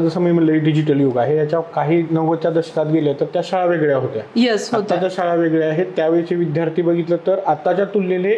जसं मी म्हणलं डिजिटल युग आहे. याच्या काही नव्वदच्या दशकात गेले तर त्या शाळा वेगळ्या होत्या. येस आताच्या शाळा वेगळ्या आहेत. त्यावेळेचे विद्यार्थी बघितलं तर आताच्या तुलनेने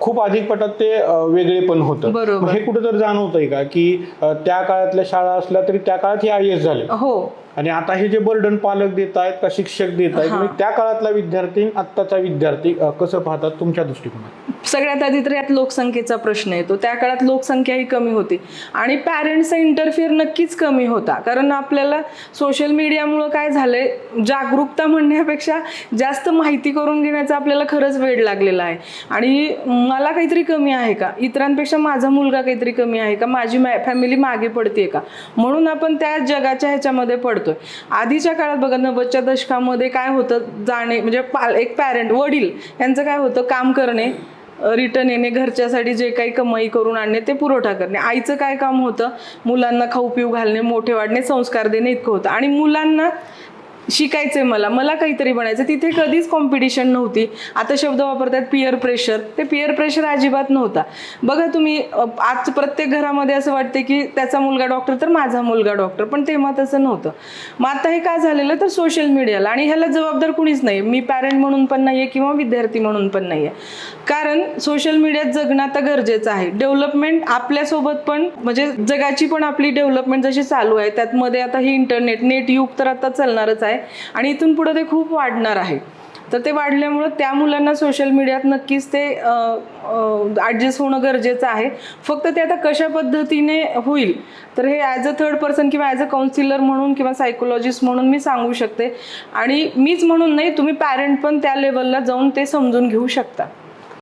खूप अधिक पटात ते वेगळे पण होतं. हे कुठेतरी जाणवतंय का की त्या काळातल्या शाळा असल्या तरी त्या काळात हे आय एस झाले. हो. आणि आता हे जे बर्डन पालक देत आहेत का शिक्षक देत आहेत. म्हणजे त्या काळातला विद्यार्थी आत्ताचा विद्यार्थी कसं पाहतात तुमच्या दृष्टिकोनात? सगळ्यात आधी तर यात लोकसंख्येचा प्रश्न येतो. त्या काळात लोकसंख्या ही कमी होती. आणि पॅरेंट्सचा इंटरफिअर नक्कीच कमी होता. कारण आपल्याला सोशल मीडियामुळं काय झालंय? जागरूकता म्हणण्यापेक्षा जास्त माहिती करून घेण्याचा आपल्याला खरंच वेळ लागलेला आहे. आणि मला काहीतरी कमी आहे का? इतरांपेक्षा माझा मुलगा काहीतरी कमी आहे का? माझी मॅ फॅमिली मागे पडते का? म्हणून आपण त्या जगाच्या ह्याच्यामध्ये पडतोय. आधीच्या काळात बघा नव्वदच्या दशकामध्ये काय होतं? जाणे म्हणजे पाल एक पॅरेंट वडील यांचं काय होतं? काम करणे रिटर्न येणे घरच्यासाठी जे काही कमाई करून आणणे ते पुरवठा करणे. आईचं काय काम होतं? मुलांना खाऊ पिऊ घालणे मोठे वाढणे संस्कार देणे इतकं होतं. आणि मुलांना शिकायचंय मला मला काहीतरी बनायचं तिथे कधीच कॉम्पिटिशन नव्हती. आता शब्द वापरतात पिअर प्रेशर ते पिअर प्रेशर अजिबात नव्हता. बघा तुम्ही आज प्रत्येक घरामध्ये असं वाटते की त्याचा मुलगा डॉक्टर तर माझा मुलगा डॉक्टर पण तेव्हा तसं नव्हतं. मग आता हे का झालेलं? तर सोशल मीडियाला आणि ह्याला जबाबदार कुणीच नाही. मी पॅरेंट म्हणून पण नाही आहे किंवा विद्यार्थी म्हणून पण नाही आहे कारण सोशल मीडियात जगणं आता गरजेचं आहे. डेव्हलपमेंट आपल्यासोबत पण म्हणजे जगाची पण आपली डेव्हलपमेंट जशी चालू आहे त्यात मध्ये आता ही इंटरनेट नेट युग तर आता चालणारच आहे. आहे. आणि इथून पुढं ते खूप वाढणार आहे. तर ते वाढल्यामुळं त्या मुलांना सोशल मीडियात नक्कीच ते ॲडजस्ट होणं गरजेचं आहे. फक्त ते आता कशा पद्धतीने होईल? तर हे ॲज अ थर्ड पर्सन किंवा ॲज अ काउन्सिलर म्हणून किंवा सायकोलॉजिस्ट म्हणून मी सांगू शकते. आणि मीच म्हणून नाही तुम्ही पॅरेंट पण त्या लेवलला जाऊन ते समजून घेऊ शकता.